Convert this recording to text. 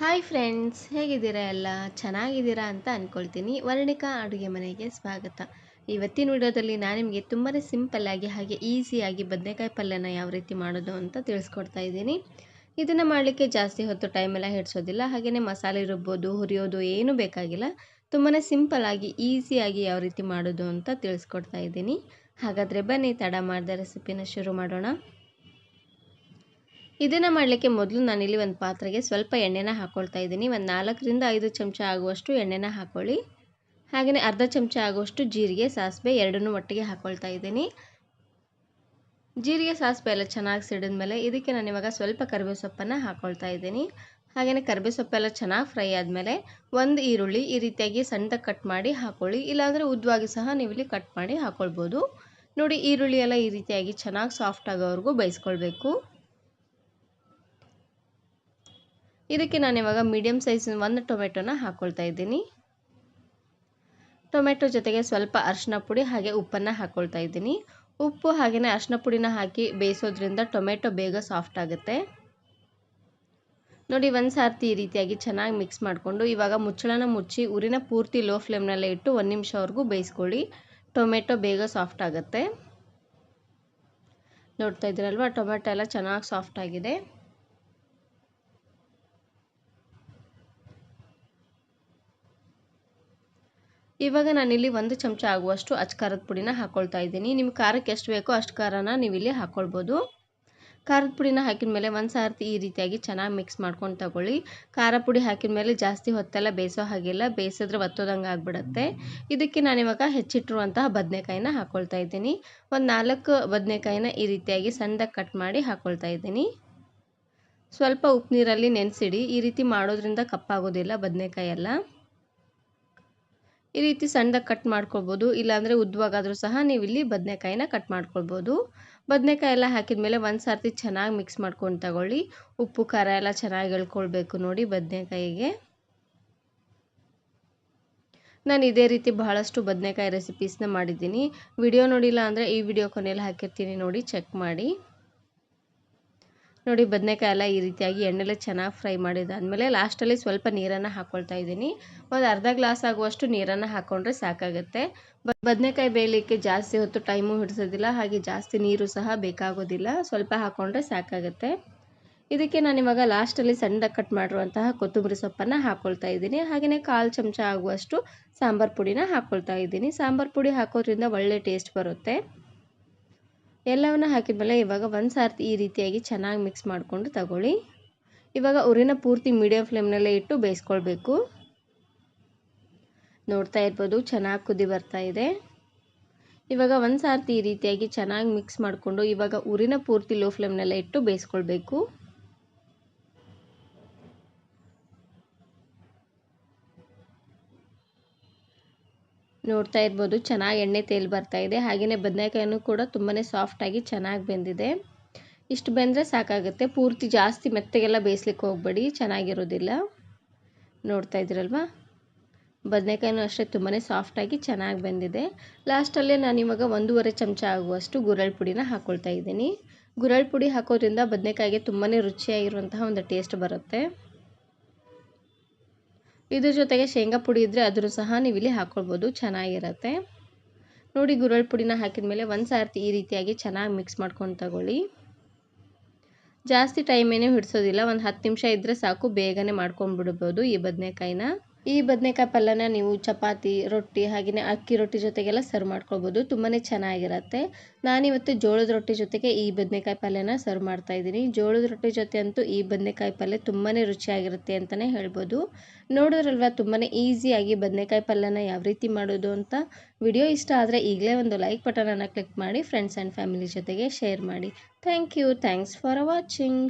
Hi friends ಹೇಗಿದ್ದೀರಾ ಎಲ್ಲ? ಚೆನ್ನಾಗಿದ್ದೀರಾ ಅಂತ ಅಂದ್ಕೊಳ್ತೀನಿ ವರ್ಣಿಕಾ ಅಡುಗೆ ಮನೆಗೆ ಸ್ವಾಗತ. ಇವತ್ತಿನ ವಿಡಿಯೋದಲ್ಲಿ ನಾನು ನಿಮಗೆ ತುಂಬಾ ಸಿಂಪಲ್ಲಾಗಿ ಹಾಗೆ ಈಸಿಯಾಗಿ ಬದನೆಕಾಯಿ ಪಲ್ಯನ ಯಾವ ರೀತಿ ಮಾಡೋದು ಅಂತ ತಿಳಿಸ್ಕೊಡ್ತಾ ಇದ್ದೀನಿ. ಇದನ್ನು ಮಾಡಲಿಕ್ಕೆ ಜಾಸ್ತಿ ಹೊತ್ತು ಟೈಮೆಲ್ಲ ಹಿಡಿಸೋದಿಲ್ಲ. ಹಾಗೆಯೇ ಮಸಾಲೆ ರುಬ್ಬೋದು, ಹುರಿಯೋದು ಏನೂ ಬೇಕಾಗಿಲ್ಲ. ತುಂಬಾ ಸಿಂಪಲ್ಲಾಗಿ ಈಸಿಯಾಗಿ ಯಾವ ರೀತಿ ಮಾಡೋದು ಅಂತ ತಿಳಿಸ್ಕೊಡ್ತಾ ಇದ್ದೀನಿ. ಹಾಗಾದರೆ ಬನ್ನಿ, ತಡ ಮಾಡಿದ ರೆಸಿಪಿನ ಶುರು ಮಾಡೋಣ. ಇದನ್ನು ಮಾಡಲಿಕ್ಕೆ ಮೊದಲು ನಾನಿಲ್ಲಿ ಒಂದು ಪಾತ್ರೆಗೆ ಸ್ವಲ್ಪ ಎಣ್ಣೆನ ಹಾಕ್ಕೊಳ್ತಾ ಇದ್ದೀನಿ. ಒಂದು ನಾಲ್ಕರಿಂದ ಐದು ಚಮಚ ಆಗುವಷ್ಟು ಎಣ್ಣೆನ ಹಾಕ್ಕೊಳ್ಳಿ ಹಾಗೆಯೇ ಅರ್ಧ ಚಮಚ ಆಗುವಷ್ಟು ಜೀರಿಗೆ, ಸಾಸಿವೆ ಎರಡನ್ನೂ ಒಟ್ಟಿಗೆ ಹಾಕ್ಕೊಳ್ತಾ ಇದ್ದೀನಿ. ಜೀರಿಗೆ, ಸಾಸಿವೆ ಎಲ್ಲ ಚೆನ್ನಾಗಿ ಸಿಡಿದ ಮೇಲೆ ಇದಕ್ಕೆ ನಾನು ಇವಾಗ ಸ್ವಲ್ಪ ಕರಿಬೇವು ಸೊಪ್ಪನ್ನು ಹಾಕ್ಕೊಳ್ತಾ ಇದ್ದೀನಿ. ಹಾಗೆಯೇ ಕರಿಬೇವು ಸೊಪ್ಪೆಲ್ಲ ಚೆನ್ನಾಗಿ ಫ್ರೈ ಆದಮೇಲೆ ಒಂದು ಈರುಳ್ಳಿ ಈ ರೀತಿಯಾಗಿ ಸಣ್ಣದಾಗಿ ಕಟ್ ಮಾಡಿ ಹಾಕ್ಕೊಳ್ಳಿ ಇಲ್ಲಾಂದರೆ ಉದ್ದವಾಗಿ ಸಹ ನೀವು ಇಲ್ಲಿ ಕಟ್ ಮಾಡಿ ಹಾಕ್ಕೊಳ್ಬೋದು ನೋಡಿ ಈರುಳ್ಳಿ ಎಲ್ಲ ಈ ರೀತಿಯಾಗಿ ಚೆನ್ನಾಗಿ ಸಾಫ್ಟ್ ಆಗೋವರೆಗೂ ಬೇಯಿಸ್ಕೊಳ್ಬೇಕು ಇದಕ್ಕೆ ನಾನು ಇವಾಗ ಮೀಡಿಯಮ್ ಸೈಜಿನ ಒಂದು ಟೊಮೆಟೊನ ಹಾಕ್ಕೊಳ್ತಾ ಇದ್ದೀನಿ. ಟೊಮೆಟೊ ಜೊತೆಗೆ ಸ್ವಲ್ಪ ಅರಿಶಿನ ಪುಡಿ ಹಾಗೆ ಉಪ್ಪನ್ನು ಹಾಕ್ಕೊಳ್ತಾ ಇದ್ದೀನಿ. ಉಪ್ಪು ಹಾಗೆಯೇ ಅರಿಶಿನ ಪುಡಿನ ಹಾಕಿ ಬೇಯಿಸೋದ್ರಿಂದ ಟೊಮೆಟೊ ಬೇಗ ಸಾಫ್ಟ್ ಆಗುತ್ತೆ. ನೋಡಿ ಒಂದು ಸಾರ್ತಿ ಈ ರೀತಿಯಾಗಿ ಚೆನ್ನಾಗಿ ಮಿಕ್ಸ್ ಮಾಡಿಕೊಂಡು ಇವಾಗ ಮುಚ್ಚಳನ ಮುಚ್ಚಿ ಉರಿನ ಪೂರ್ತಿ ಲೋ ಫ್ಲೇಮ್ನಲ್ಲೇ ಇಟ್ಟು ಒಂದು ನಿಮಿಷವರೆಗೂ ಬೇಯಿಸ್ಕೊಳ್ಳಿ. ಟೊಮೆಟೊ ಬೇಗ ಸಾಫ್ಟ್ ಆಗುತ್ತೆ. ನೋಡ್ತಾ ಇದ್ದೀರಲ್ವ? ಟೊಮೆಟೊ ಎಲ್ಲ ಚೆನ್ನಾಗಿ ಸಾಫ್ಟ್ ಆಗಿದೆ. ಇವಾಗ ನಾನಿಲ್ಲಿ ಒಂದು ಚಮಚ ಆಗುವಷ್ಟು ಅಚ್ಕಾರದ ಪುಡಿನ ಹಾಕ್ಕೊಳ್ತಾ ಇದ್ದೀನಿ. ನಿಮ್ಮ ಖಾರಕ್ಕೆ ಎಷ್ಟು ಬೇಕೋ ಅಷ್ಟು ಖಾರನ ನೀವಿಲ್ಲಿ ಹಾಕ್ಕೊಳ್ಬೋದು ಖಾರದ ಪುಡಿನ ಹಾಕಿದ ಮೇಲೆ ಒಂದು ಸಾರ್ತಿ ಈ ರೀತಿಯಾಗಿ ಚೆನ್ನಾಗಿ ಮಿಕ್ಸ್ ಮಾಡ್ಕೊಂಡು ತಗೊಳ್ಳಿ. ಖಾರ ಪುಡಿ ಹಾಕಿದ ಮೇಲೆ ಜಾಸ್ತಿ ಹೊತ್ತೆಲ್ಲ ಬೇಯಿಸೋ ಹಾಗಿಲ್ಲ. ಬೇಯಿಸಿದ್ರೆ ಒತ್ತೋದಂಗೆ ಆಗಿಬಿಡುತ್ತೆ. ಇದಕ್ಕೆ ನಾನಿವಾಗ ಹೆಚ್ಚಿಟ್ಟಿರುವಂತಹ ಬದನೆಕಾಯಿನ ಹಾಕ್ಕೊಳ್ತಾ ಇದ್ದೀನಿ. ಒಂದು ನಾಲ್ಕು ಬದನೆಕಾಯಿನ ಈ ರೀತಿಯಾಗಿ ಸಣ್ಣದಾಗಿ ಕಟ್ ಮಾಡಿ ಹಾಕ್ಕೊಳ್ತಾ ಇದ್ದೀನಿ. ಸ್ವಲ್ಪ ಉಪ್ಪು ನೀರಲ್ಲಿ ನೆನೆಸಿಡಿ. ಈ ರೀತಿ ಮಾಡೋದ್ರಿಂದ ಕಪ್ಪಾಗೋದಿಲ್ಲ ಬದನೆಕಾಯಿ ಎಲ್ಲ ಈ ರೀತಿ ಸಣ್ಣದಾಗಿ ಕಟ್ ಮಾಡ್ಕೊಳ್ಬೋದು. ಇಲ್ಲಾಂದರೆ ಉದ್ದವಾಗಾದರೂ ಸಹ ನೀವು ಇಲ್ಲಿ ಬದನೆಕಾಯಿನ ಕಟ್ ಮಾಡ್ಕೊಳ್ಬೋದು. ಬದನೆಕಾಯಿ ಎಲ್ಲ ಹಾಕಿದ ಮೇಲೆ ಒಂದು ಸರ್ತಿ ಚೆನ್ನಾಗಿ ಮಿಕ್ಸ್ ಮಾಡ್ಕೊಂಡು ತಗೊಳ್ಳಿ. ಉಪ್ಪು, ಖಾರ ಎಲ್ಲ ಚೆನ್ನಾಗಿ ಎಳ್ಕೊಳ್ಬೇಕು ನೋಡಿ ಬದನೆಕಾಯಿಗೆ. ನಾನು ಇದೇ ರೀತಿ ಬಹಳಷ್ಟು ಬದನೆಕಾಯಿ ರೆಸಿಪೀಸ್ನ ಮಾಡಿದ್ದೀನಿ. ವಿಡಿಯೋ ನೋಡಿಲ್ಲ ಅಂದರೆ ಈ ವಿಡಿಯೋ ಕೊನೆಯಲ್ಲಿ ಹಾಕಿರ್ತೀನಿ ನೋಡಿ ಚೆಕ್ ಮಾಡಿ. ನೋಡಿ ಬದನೆಕಾಯಿ ಎಲ್ಲ ಈ ರೀತಿಯಾಗಿ ಎಣ್ಣೆಲೆ ಚೆನ್ನಾಗಿ ಫ್ರೈ ಮಾಡಿದ ಆದಮೇಲೆ ಲಾಸ್ಟಲ್ಲಿ ಸ್ವಲ್ಪ ನೀರನ್ನು ಹಾಕ್ಕೊಳ್ತಾ ಇದ್ದೀನಿ. ಒಂದು ಅರ್ಧ ಗ್ಲಾಸ್ ಆಗುವಷ್ಟು ನೀರನ್ನು ಹಾಕ್ಕೊಂಡ್ರೆ ಸಾಕಾಗುತ್ತೆ. ಬದನೆಕಾಯಿ ಬೇಯಲಿಕ್ಕೆ ಜಾಸ್ತಿ ಹೊತ್ತು ಟೈಮು ಹಿಡಿಸೋದಿಲ್ಲ, ಹಾಗೆ ಜಾಸ್ತಿ ನೀರು ಸಹ ಬೇಕಾಗೋದಿಲ್ಲ. ಸ್ವಲ್ಪ ಹಾಕ್ಕೊಂಡ್ರೆ ಸಾಕಾಗುತ್ತೆ. ಇದಕ್ಕೆ ನಾನು ಇವಾಗ ಲಾಸ್ಟಲ್ಲಿ ಸಣ್ಣದಾಗಿ ಕಟ್ ಮಾಡಿರುವಂತಹ ಕೊತ್ತಂಬರಿ ಸೊಪ್ಪನ್ನು ಹಾಕ್ಕೊಳ್ತಾ ಇದ್ದೀನಿ. ಹಾಗೆಯೇ ಕಾಲು ಚಮಚ ಆಗುವಷ್ಟು ಸಾಂಬಾರು ಪುಡಿನ ಹಾಕ್ಕೊಳ್ತಾ ಇದ್ದೀನಿ. ಸಾಂಬಾರು ಪುಡಿ ಹಾಕೋದ್ರಿಂದ ಒಳ್ಳೆ ಟೇಸ್ಟ್ ಬರುತ್ತೆ. ಎಲ್ಲವನ್ನು ಹಾಕಿದ್ಮೇಲೆ ಇವಾಗ ಒಂದು ಸಾರ್ತಿ ಈ ರೀತಿಯಾಗಿ ಚೆನ್ನಾಗಿ ಮಿಕ್ಸ್ ಮಾಡಿಕೊಂಡು ತಗೊಳ್ಳಿ. ಇವಾಗ ಉರಿನ ಪೂರ್ತಿ ಮೀಡಿಯಂ ಫ್ಲೇಮ್ನಲ್ಲೇ ಇಟ್ಟು ಬೇಯಿಸ್ಕೊಳ್ಬೇಕು. ನೋಡ್ತಾ ಇರ್ಬೋದು ಚೆನ್ನಾಗಿ ಕುದಿ ಬರ್ತಾ ಇದೆ. ಇವಾಗ ಒಂದು ಸಾರ್ತಿ ಈ ರೀತಿಯಾಗಿ ಚೆನ್ನಾಗಿ ಮಿಕ್ಸ್ ಮಾಡಿಕೊಂಡು ಇವಾಗ ಉರಿನ ಪೂರ್ತಿ ಲೋ ಫ್ಲೇಮ್ನಲ್ಲೇ ಇಟ್ಟು ಬೇಯಿಸ್ಕೊಳ್ಬೇಕು. ನೋಡ್ತಾ ಇರ್ಬೋದು. ಚೆನ್ನಾಗಿ ಎಣ್ಣೆ ತೇಲ್ ಬರ್ತಾ ಇದೆ. ಹಾಗೆಯೇ ಬದನೆಕಾಯಿನೂ ಕೂಡ ತುಂಬಾ ಸಾಫ್ಟಾಗಿ ಚೆನ್ನಾಗಿ ಬೆಂದಿದೆ. ಇಷ್ಟು ಬೆಂದರೆ ಸಾಕಾಗುತ್ತೆ. ಪೂರ್ತಿ ಜಾಸ್ತಿ ಮೆತ್ತಗೆಲ್ಲ ಬೇಯಿಸ್ಲಿಕ್ಕೆ ಹೋಗಬೇಡಿ. ಚೆನ್ನಾಗಿರೋದಿಲ್ಲ. ನೋಡ್ತಾ ಇದ್ದೀರಲ್ವ? ಬದನೆಕಾಯಿನೂ ಅಷ್ಟೇ ತುಂಬಾ ಸಾಫ್ಟಾಗಿ ಚೆನ್ನಾಗಿ ಬೆಂದಿದೆ. ಲಾಸ್ಟಲ್ಲೇ ನಾನು ಇವಾಗ ಒಂದೂವರೆ ಚಮಚ ಆಗುವಷ್ಟು ಗುರಳ್ ಪುಡಿನ ಹಾಕ್ಕೊಳ್ತಾ ಇದ್ದೀನಿ. ಗುರಳ್ ಪುಡಿ ಹಾಕೋದ್ರಿಂದ ಬದನೆಕಾಯಿಗೆ ತುಂಬಾ ರುಚಿಯಾಗಿರುವಂತಹ ಒಂದು ಟೇಸ್ಟ್ ಬರುತ್ತೆ. ಇದ್ರ ಜೊತೆಗೆ ಶೇಂಗಾ ಪುಡಿ ಇದ್ದರೆ ಅದನ್ನು ಸಹ ನೀವು ಇಲ್ಲಿ ಹಾಕ್ಕೊಳ್ಬೋದು ಚೆನ್ನಾಗಿರತ್ತೆ. ನೋಡಿ ಗುರಳ್ ಪುಡಿನ ಹಾಕಿದ ಮೇಲೆ ಒಂದು ಸಾರ್ತಿ ಈ ರೀತಿಯಾಗಿ ಚೆನ್ನಾಗಿ ಮಿಕ್ಸ್ ಮಾಡ್ಕೊಂಡು ತಗೊಳ್ಳಿ. ಜಾಸ್ತಿ ಟೈಮ್ ಏನೂ ಹಿಡಿಸೋದಿಲ್ಲ, ಒಂದು ಹತ್ತು ನಿಮಿಷ ಇದ್ದರೆ ಸಾಕು, ಬೇಗನೆ ಮಾಡ್ಕೊಂಡ್ಬಿಡ್ಬೋದು ಈ ಬದನೆಕಾಯಿನ. ಈ ಬದನೆಕಾಯಿ ಪಲ್ಯನ ನೀವು ಚಪಾತಿ, ರೊಟ್ಟಿ ಹಾಗೆಯೇ ಅಕ್ಕಿ ರೊಟ್ಟಿ ಜೊತೆಗೆಲ್ಲ ಸರ್ವ್ ಮಾಡ್ಕೊಳ್ಬೋದು. ತುಂಬಾ ಚೆನ್ನಾಗಿರುತ್ತೆ. ನಾನಿವತ್ತು ಜೋಳದ ರೊಟ್ಟಿ ಜೊತೆಗೆ ಈ ಬದನೆಕಾಯಿ ಪಲ್ಯನ ಸರ್ವ್ ಮಾಡ್ತಾ ಇದ್ದೀನಿ. ಜೋಳದ ರೊಟ್ಟಿ ಜೊತೆ ಅಂತೂ ಈ ಬದನೆಕಾಯಿ ಪಲ್ಯ ತುಂಬಾ ರುಚಿಯಾಗಿರುತ್ತೆ ಅಂತಲೇ ಹೇಳ್ಬೋದು. ನೋಡಿದ್ರಲ್ವ ತುಂಬಾ ಈಸಿಯಾಗಿ ಬದನೆಕಾಯಿ ಪಲ್ಯನ ಯಾವ ರೀತಿ ಮಾಡೋದು ಅಂತ? ವಿಡಿಯೋ ಇಷ್ಟ ಆದರೆ ಈಗಲೇ ಒಂದು ಲೈಕ್ ಬಟನನ್ನು ಕ್ಲಿಕ್ ಮಾಡಿ ಫ್ರೆಂಡ್ಸ್ ಆ್ಯಂಡ್ ಫ್ಯಾಮಿಲಿ ಜೊತೆಗೆ ಶೇರ್ ಮಾಡಿ. Thank you thanks for watching